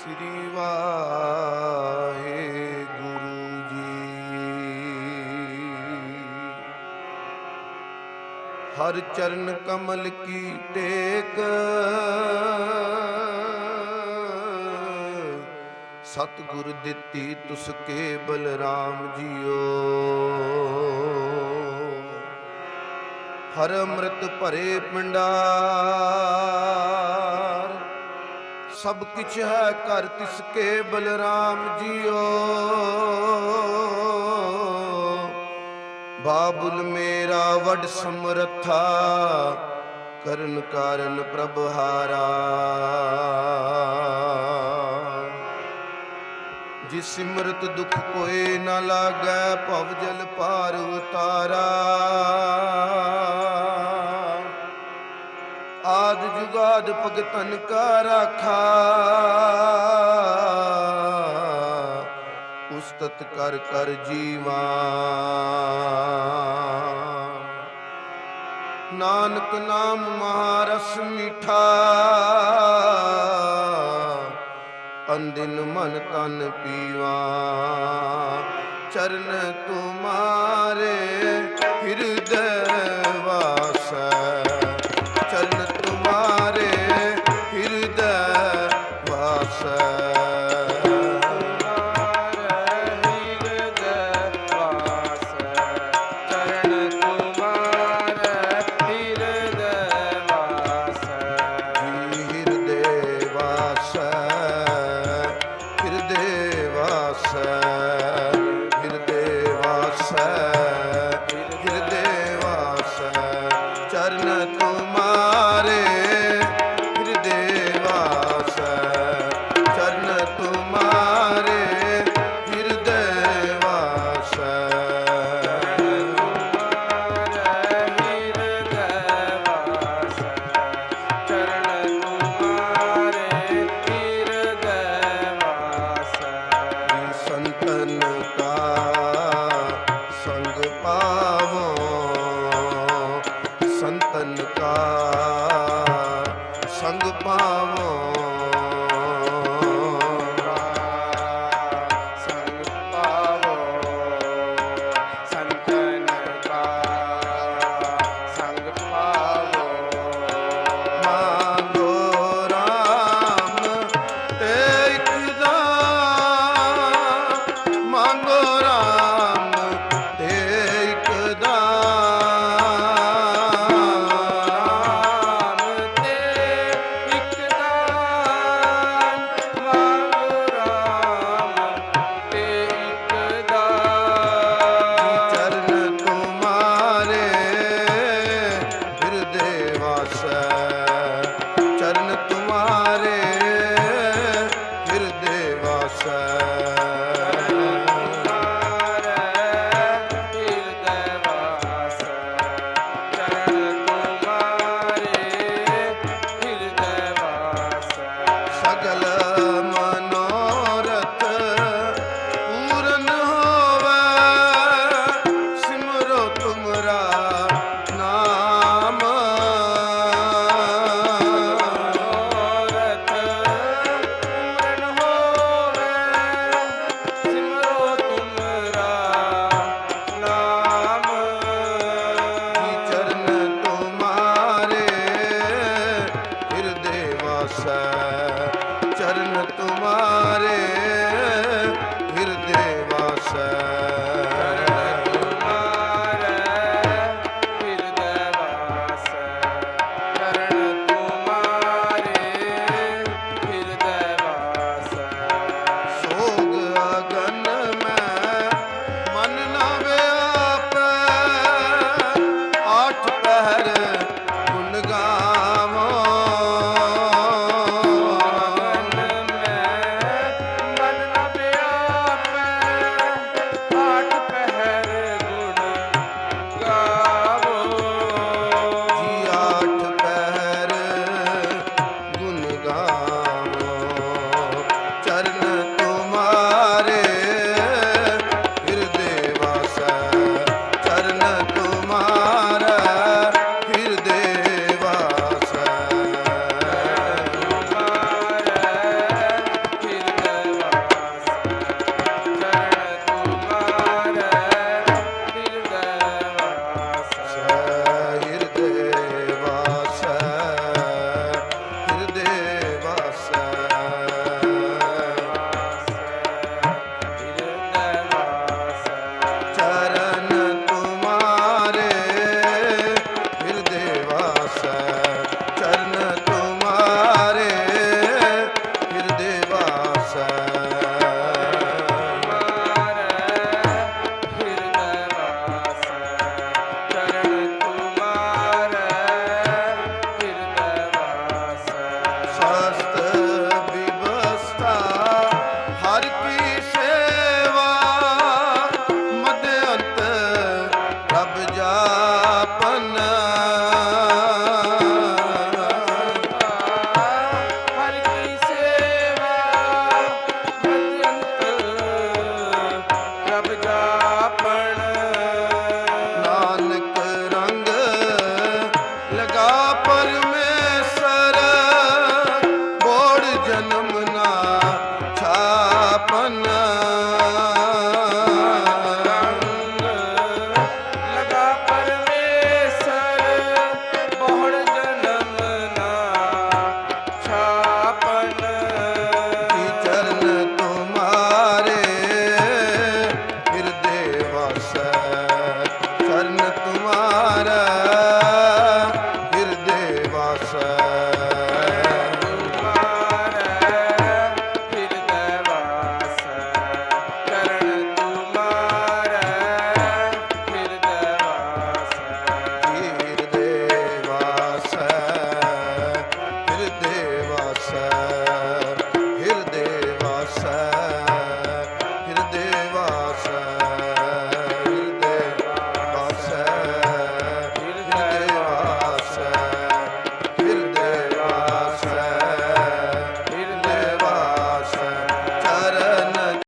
ਸ੍ਰੀ ਵਾਹਿਗੁਰੂ ਜੀ। ਹਰ ਚਰਨ ਕਮਲ ਕੀ ਟੇਕ। ਸਤਿਗੁਰ ਦਿੱਤੀ ਤੁਸ ਕੇ ਬਲਰਾਮ ਜੀਓ। ਹਰ ਅੰਮ੍ਰਿਤ ਭਰੇ ਪਿੰਡਾਰ ਸਭ ਕਿਛ ਹੈ ਘਰ ਤਿਸ ਕੇ ਬਲਰਾਮ ਜੀਓ। ਬਾਬੁਲ ਮੇਰਾ ਵਡ ਸਮਰਥਾ, ਕਰਨ ਕਾਰਨ ਪ੍ਰਭ ਹਾਰਾ। ਜਿਸ ਸਿਮਰਤ ਦੁਖ ਕੋਏ ਨਾ ਲਾਗੈ, ਭਵ ਜਲ ਪਾਰ ਉਤਾਰਾ। ਜੁਗਾਦ ਭਗਤਨ ਕਾ ਰਾਖਾ। ਉਸਤਤ ਕਰ ਕਰ ਜੀਵਾ। ਨਾਨਕ ਨਾਮ ਮਹਾਰਸ ਮਿਠਾ। ਅੰਦਿਨ ਮਨ ਤਨ ਪੀਵਾ। ਚਰਨ ਤੁਮਾਰੇ ਹਿਰਦੈ ਵਾਸੈ। ਵਾਸੈ ਵਾਸੈ Namah ਕਰਨ ਤੂੰ